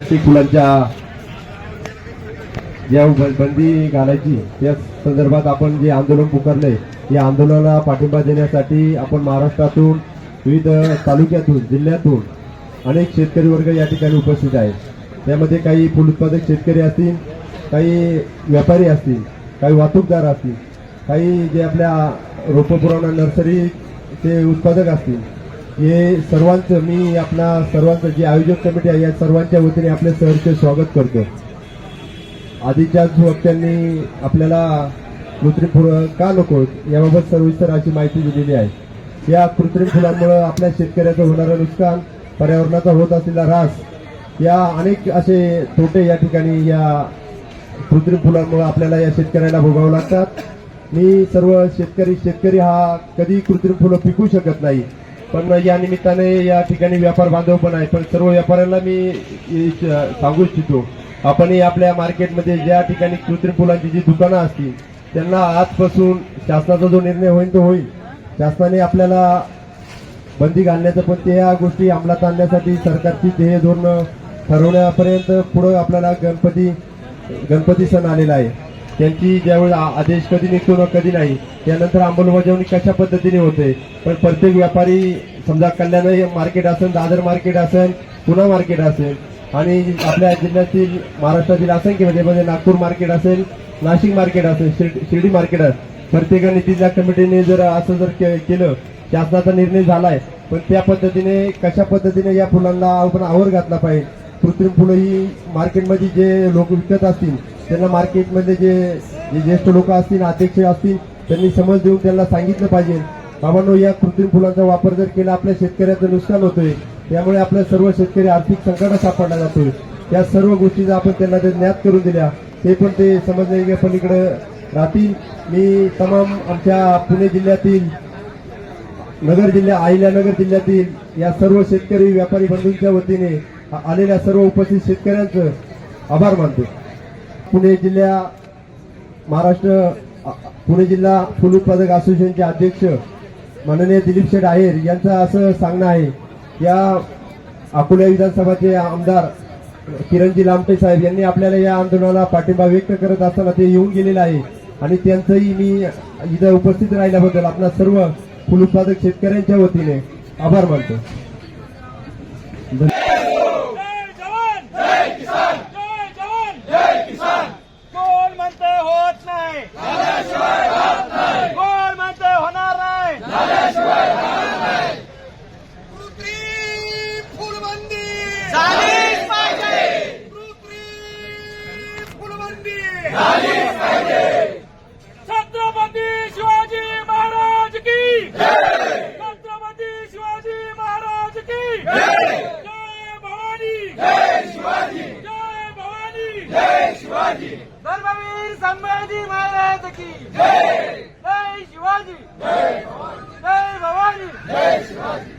Plastic फुलांच्या या बंदी घालायची. त्या संदर्भात आपण जे आंदोलन पुकारले या आंदोलनाला पाठिंबा देण्यासाठी आपण महाराष्ट्रातून विविध तालुक्यातून जिल्ह्यातून अनेक शेतकरी वर्ग या ठिकाणी उपस्थित आहेत. त्यामध्ये काही फुल उत्पादक शेतकरी असतील काही व्यापारी असतील काही वाहतूकदार असतील काही जे आपल्या रोपं नर्सरी ते उत्पादक असतील हे सर्वांचं मी आपला सर्वांचं जे आयोजक कमिटी आहे या सर्वांच्या वतीने आपले सहर्ष स्वागत करतो. आधीच्याच वक्त्यांनी आपल्याला कृत्रिम फुलं का नको याबाबत सविस्तर अशी माहिती दिलेली आहे. या कृत्रिम फुलांमुळं आपल्या शेतकऱ्याचं होणारं नुकसान पर्यावरणाचा होत असलेला ऱ्हास या अनेक असे तोटे या ठिकाणी या कृत्रिम फुलांमुळे आपल्याला या शेतकऱ्याला भोगावं लागतात. मी सर्व शेतकरी शेतकरी हा कधी कृत्रिम फुलं पिकू शकत नाही. पण या निमित्ताने या ठिकाणी व्यापार बांधव पण आहे पण सर्व व्यापाऱ्यांना मी सांगू इच्छितो. आपणही आपल्या मार्केटमध्ये ज्या ठिकाणी कृत्रिम फुलांची जी दुकानं असतील त्यांना आजपासून शासनाचा जो निर्णय होईल तो होईल. शासनाने आपल्याला बंदी घालण्याचं पण त्या गोष्टी अंमलात आणण्यासाठी सरकारची ध्येय धोरणं ठरवण्यापर्यंत पुढं आपल्याला गणपती गणपती सण आलेला आहे. त्यांची ज्यावेळी आदेश कधी निघतो ना कधी नाही त्यानंतर अंमलबजावणी कशा पद्धतीने होते? पण प्रत्येक व्यापारी समजा कल्याण मार्केट असेल दादर मार्केट असेल पुणा मार्केट असेल आणि आपल्या जिल्ह्यातील महाराष्ट्रातील असंख्य म्हणजे म्हणजे नागपूर मार्केट असेल नाशिक मार्केट असेल शिर्डी शिर्डी मार्केट असेल प्रत्येकाने तिथल्या कमिटीने जर असं जर के- केलं शासनाचा निर्णय झालाय पण त्या पद्धतीने कशा पद्धतीने या फुलांना आपण आवर घातला पाहिजे? कृत्रिम फुलं ही मार्केटमध्ये जे लोक विकत असतील त्यांना मार्केटमध्ये जे जे ज्येष्ठ लोक असतील अध्यक्ष असतील त्यांनी समज देऊन त्यांना सांगितलं पाहिजे. बाबांनो या कृत्रिम फुलांचा वापर जर केला आपल्या शेतकऱ्याचं नुकसान होतोय. त्यामुळे आपल्या सर्व शेतकरी आर्थिक संकटात सापडला जातोय. या सर्व गोष्टीचा आपण त्यांना ते ज्ञात करून दिल्या. ते पण ते समजण्याच्या पलीकडे राहतील. मी तमाम आमच्या पुणे जिल्ह्यातील नगर जिल्ह्या अहिल्यानगर जिल्ह्यातील या सर्व शेतकरी व्यापारी बंधूंच्या वतीने आलेल्या सर्व उपस्थित शेतकऱ्यांचं आभार मानतो. पुणे जिल्ह्या महाराष्ट्र पुणे जिल्हा फुल उत्पादक असोसिएशनचे अध्यक्ष माननीय दिलीप शेठ आहेर यांचं असं सांगणं आहे. या अकोला विधानसभाचे आमदार किरणजी लामटे साहेब यांनी आपल्याला या आंदोलनाला पाठिंबा व्यक्त करत असताना ते येऊन गेलेलं आहे. आणि त्यांचंही मी इथं उपस्थित राहिल्याबद्दल आपल्या सर्व फुल उत्पादक शेतकऱ्यांच्या वतीने आभार मानतो. छत्रपती शिवाजी महाराज की छत्रपती शिवाजी महाराज की जय! भवानी! जय शिवाजी! जय भवानी! जय शिवाजी! धर्मवीर संभाजी महाराज की जय! जय शिवाजी! जय भवानी! जय शिवाजी!